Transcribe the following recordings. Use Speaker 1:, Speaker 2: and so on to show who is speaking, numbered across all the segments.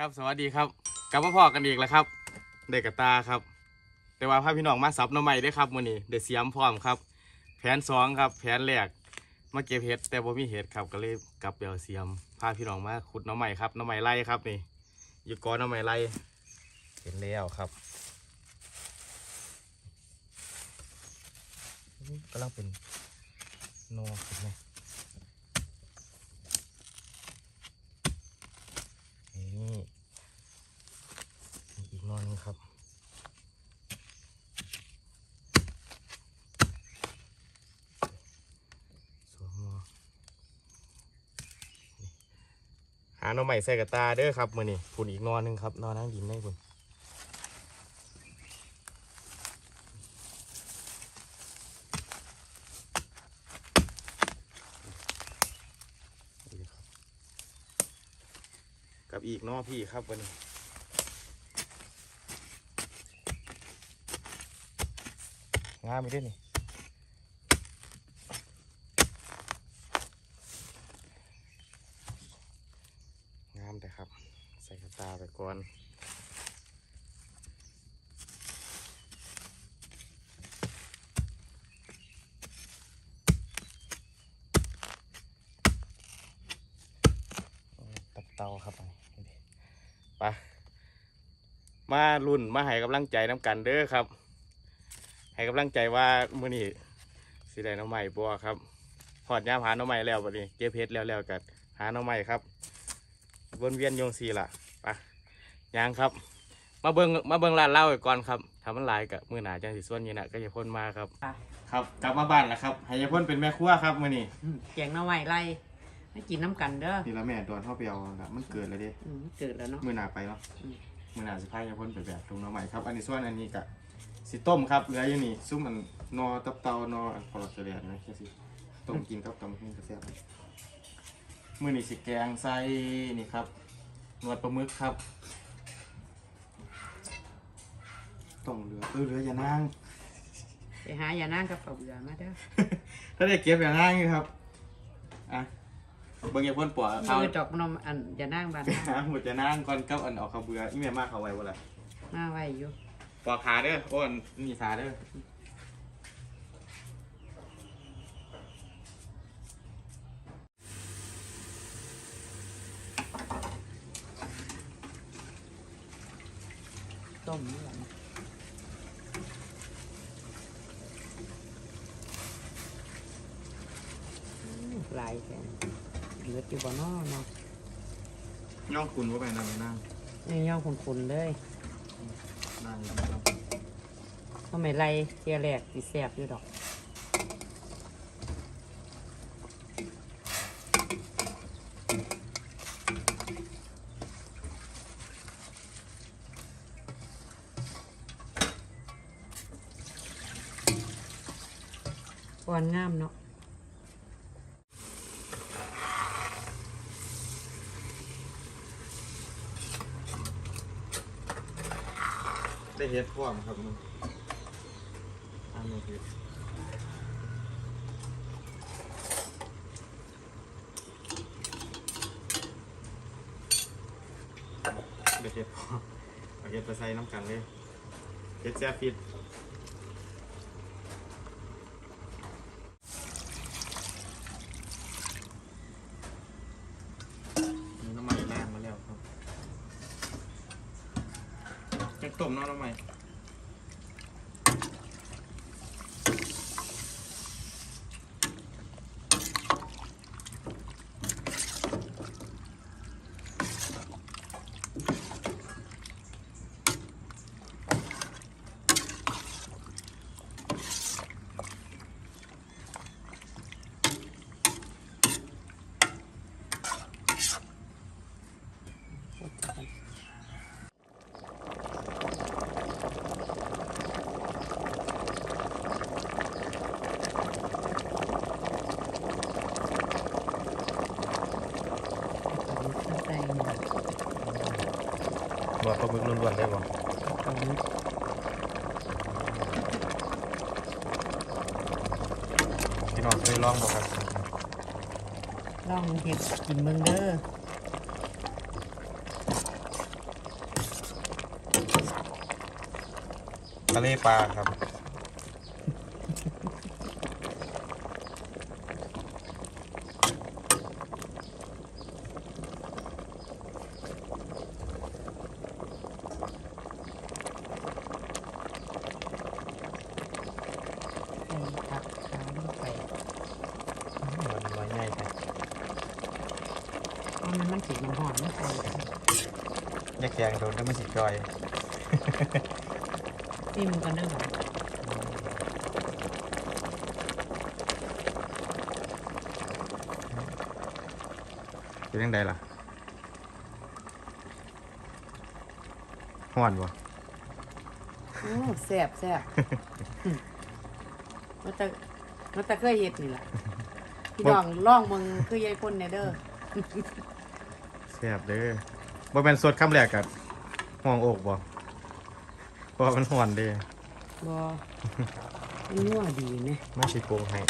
Speaker 1: ครับสวัสดีครับกลับมาพอกันอีกแล้วครับเด็กกตาครับ แต่ว่าพาพี่น้องมาสับหน้ำใหม่ด้วยครับมื้อนี้เดเสียมพร้อมครับ แผนสองครับ แผนแรกมาเก็บเห็ดแต่บ่มีเห็ดครับก็เลยกลับเดี๋ยวเสียมพาพี่น้องมาขุดหน้ำใหม่ครับหน้ำใหม่ไร่ครับนี่ อยู่กอนหน้ำใหม่ไร่เห็นแล้วครับนี่กำลังเป็นนอขึ้นไหมนี่มีอีก นอนนึงครับ หาหน่อใหม่ใส่กับตาเด้อครับมือนี่ผุนอีกนอนหนึงครับ นอนนั่งดินได้คุณนี่ครับกับอีกนอพี่ครับวันนี้ งามไปด้วยนี่งามแต่ครับ ใส่กระตาไปก่อนตับเตาครับนี่ไปมารุ่นมาให้กำลังใจน้ำกันเด้อครับ ให้กำลังใจว่ามื้อนี้สิได้หน้องใหม่บัวครับหอดยามหาหน้องใหม่แล้วบัดนี้เก็บเพชรแล้วแล้วกันหาหน้องใหม่ครับวนเวียนโยงสีล่ะไปยังครับ มาเบิงมาเบิงร้านเหล้าไว้ก่อนครับทำมันหลายกับมือหนาจังสิส่วนนี้นะก็จะพ่นมาครับ
Speaker 2: ค่ะ
Speaker 1: ครับกลับมาบ้านแล้วครับให้ยายพ่นเป็นแม่ครัวครับมื้อนี้
Speaker 2: อืมแกงหน้ำไม้ไล่ไม่กินน้ำกันเด้อ
Speaker 1: นี่ละแม่ตอนเข้าไปเอาละมันเกิดแล้วเดิ
Speaker 2: อืมเกิดแล้วเนาะ
Speaker 1: มือหนาไปเนาะ
Speaker 2: อืม
Speaker 1: มือหนาสิพายายพ่นไปแบบตรงหน้องใหม่ครับ อันนี้ส่วนอันนี้กะ สิต้มครับเหลืออยู่นี่ซุ่มมันนอตับเตานออันคอร์เตเลียนนะแค่สิต้มกินครับตำขึ้นกระเซียบมือนี่สิแกงใส่นี่ครับหนวดปลาหมึกครับต้องเหลือเออเหลืออย่านั่ง
Speaker 2: ไปหาอย่านั่งกับเปล่าเบื่อมาเด้อ
Speaker 1: ถ้าได้เก็บอย่างง่ายครับอะเบิ่งอย่าพ่นปวดเขา
Speaker 2: มือดอกนมอันอย่านั่งบ้าน
Speaker 1: หาหมดจะนั่งก่อนกับอันออกเขาเบื่ออีเมียมากเขาไว้บ่ล่ะ
Speaker 2: มาไว้อยู่
Speaker 1: ปอกขาเด้อโอ้อันนี่ขาเด้อ
Speaker 2: ต้มนี่แหละอืมหลายแสนเหลืออยู่บ่นอเนาะ
Speaker 1: ย่องคุณว่าไปนั่งไม่นั่ง
Speaker 2: นี่ย่องคุณๆเลย
Speaker 1: นั่งอยู่ครับ
Speaker 2: ทำไมไล่เทียแรกสิแสบอยู่ดอกอ่อนงามเนาะ
Speaker 1: ได้เฮ็ดพร้อมครับมันอันนี้เฮ็ดได้เฮ็ดพร้อมเอาเฮ็ดไปใส่น้ำกันเลยเฮ็ดแซ่ฟิต ต้มเน้ำน้ำมั ใส่หมวกปลาหมึกล้วนๆได้บ่ปลาหมึกพี่น้องเคยลองบ่ครับ
Speaker 2: ลองเห็บกินเมืองเด้อ
Speaker 1: ทะเลปลาครับ
Speaker 2: ใส่ผักขาวลงไป
Speaker 1: มันน้อยง่ายใช่
Speaker 2: เพราะมันมันสีมันหอมไม่ใส่
Speaker 1: แยกแยงโดนก็ไม่สิจอย
Speaker 2: นี่มันกันเด้อค่ะ
Speaker 1: เป็นยังไงล่ะห้อนวะ
Speaker 2: โอ้แซ่บแซ่บอื มมันจะมันจะเคยเห็ดนี่แหละพี่น้องล่องมึงคือยายพ่นเนี่ยเด้อ
Speaker 1: แซ่บเด้อบ่เป็นสดคำแรกกับห้องอกบ่เพราะว่ามันห้อนเด้
Speaker 2: บอมันนัวดีไหม
Speaker 1: ไม่ใช่โกงให้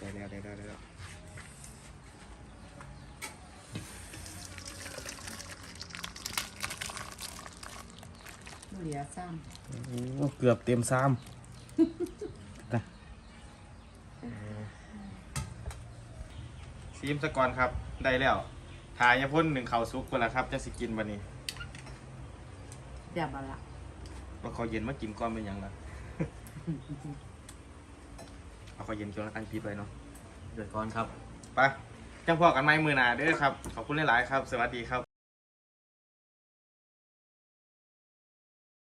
Speaker 1: ได้แล้วได้แล้วได้แล้ว
Speaker 2: เหลือซ้
Speaker 1: โอ้เกือบเต็มซ้ำซีมสก่อนครับ ได้แล้วทายาพ่นหนึ่งเข่าซุกคนละครับ จะสิกินวันนี้ำ
Speaker 2: เดี๋ยวมาละ
Speaker 1: ว่าเขาเย็นมากินก่อนเป็นหยังล่ะเอาเขาเย็นจนอันพีไปเนาะ เดือดก่อนครับ ไปจังพอกันไหมมือหนาเด้อครับ ขอบคุณหลาย ๆ ครับ สวัสดีครับ